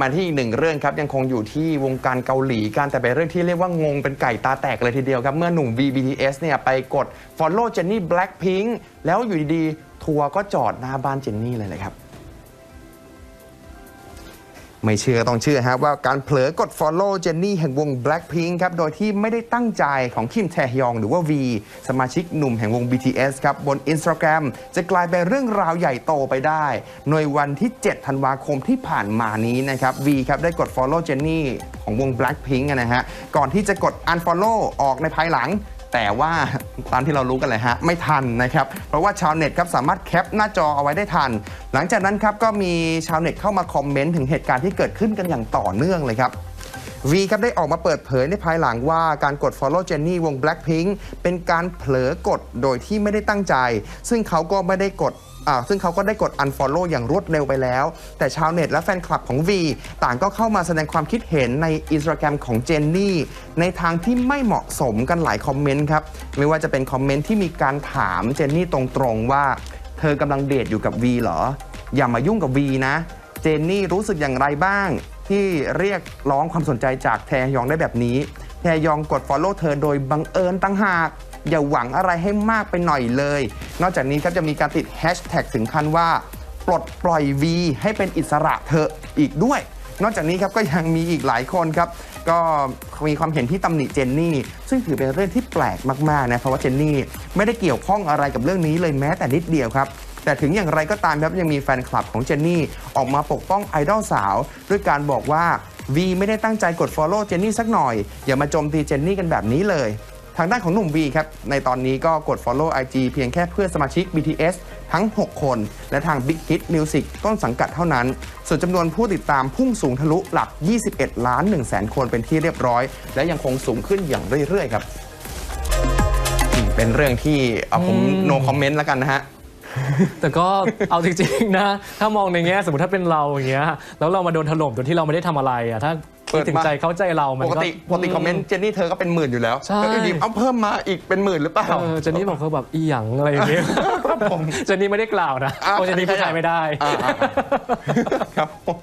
มาที่อีกหนึ่งเรื่องครับยังคงอยู่ที่วงการเกาหลีกันแต่เป็นเรื่องที่เรียกว่างงเป็นไก่ตาแตกเลยทีเดียวครับเมื่อหนุ่ม VBTS เนี่ยไปกด follow เจนนี่ Blackpink แล้วอยู่ดีๆทัวร์ก็จอดหน้าบ้านเจนนี่เลยเลยครับ ไม่เชื่อต้องเชื่อฮะว่าการเผลอกด follow เจนนี่แห่งวง Blackpink ครับ โดยที่ไม่ได้ตั้งใจของคิมแทฮยองหรือว่า V สมาชิกหนุ่มแห่งวง BTS ครับ บน Instagram จะกลายเป็นเรื่องราวใหญ่โตไปได้ ในวันที่ 7 ธันวาคมที่ผ่านมานี้นะครับ V ครับได้กด follow เจนนี่ของวง Blackpink นะฮะ ก่อนที่จะกด unfollow ออกในภายหลัง แต่ว่าตามที่เรารู้กันเลยฮะไม่ทันนะครับเพราะว่าชาวเน็ตครับสามารถแคปหน้าจอเอาไว้ได้ทัน หลังจากนั้นครับก็มีชาวเน็ตเข้ามาคอมเมนต์ถึงเหตุการณ์ที่เกิดขึ้นกันอย่างต่อเนื่องเลยครับ V ครับได้ออกมาเปิดเผยในภายหลังว่าการกด follow Jennie วง Blackpink เป็นการเผลอกดโดยที่ไม่ได้ตั้งใจ ซึ่งเขาก็ไม่ได้กดอ่าซึ่งเขาก็ได้กด unfollow อย่างรวดเร็วไปแล้ว แต่ชาวเน็ตและแฟนคลับของ V ต่างก็เข้ามาแสดงความคิดเห็นใน Instagram ของเจนนี่ในทางที่ไม่เหมาะสมกันหลายคอมเมนต์ครับ ไม่ว่าจะเป็นคอมเมนต์ที่มีการถามเจนนี่ตรงๆว่า เธอกำลังเดทอยู่กับ V เหรอ อย่ามายุ่งกับ V นะ เจนนี่รู้สึกอย่างไรบ้าง ที่เรียกร้องความสนใจจากแทยองได้แบบนี้ แทยองกด Follow เธอโดยบังเอิญตั้งหาก อย่าหวังอะไรให้มากไปหน่อยเลย นอกจากนี้ครับจะมีการติดแฮชแท็กถึงขั้นว่า ปลดปล่อย V ให้เป็นอิสระเธออีกด้วย นอกจากนี้ครับก็ยังมีอีกหลายคนครับ ก็มีความเห็นที่ตำหนิเจนนี่ ซึ่งถือเป็นเรื่องที่แปลกมากๆนะเพราะว่าเจนนี่ไม่ได้เกี่ยวข้องอะไรกับเรื่องนี้เลยแม้แต่นิดเดียวครับ แต่ถึงอย่างไรก็ตามครับยังมีแฟนคลับของเจนนี่ออกมาปกป้องไอดอลสาว ด้วยการบอกว่าวีไม่ได้ตั้งใจกด Follow เจนนี่สักหน่อย อย่ามาโจมตีเจนนี่กันแบบนี้เลย ทางด้านของหนุ่มวีครับ ในตอนนี้ก็กด Follow IG เพียงแค่เพื่อนสมาชิก BTS ทั้ง 6 คน และทาง Big Hit Music ต้นสังกัดเท่านั้น ส่วนจำนวนผู้ติดตามพุ่งสูงทะลุหลัก 21 ล้าน1แสนคนเป็นที่เรียบร้อย และยังคงสูงขึ้นอย่างเรื่อยๆครับอืมเป็นเรื่องที่เอาผม no comment แล้วกันนะฮะ แต่ก็เอาจริงๆนะ ถ้ามองในแง่สมมติถ้าเป็นเราอย่างเงี้ยแล้วเรามาโดนถล่มโดยที่เราไม่ได้ทำอะไรอะถ้าคิดถึงใจเข้าใจเรามันปกก็ ติปกติคอมเมนต์เจนนี่เธอก็เป็นหมื่นอยู่แล้วใช่ก็อยู่ดีเอาเพิ่มมาอีกเป็นหมื่นหรือเปล่า เออเจนนี่บอกเขาแบบอีหยังอะไรอย่างเงี้ยครับผมเจนนี่ไม่ได้กล่าวนะอ่าเพราะเจนนี่พูดไทยไม่ได้ อ่าๆๆครับผม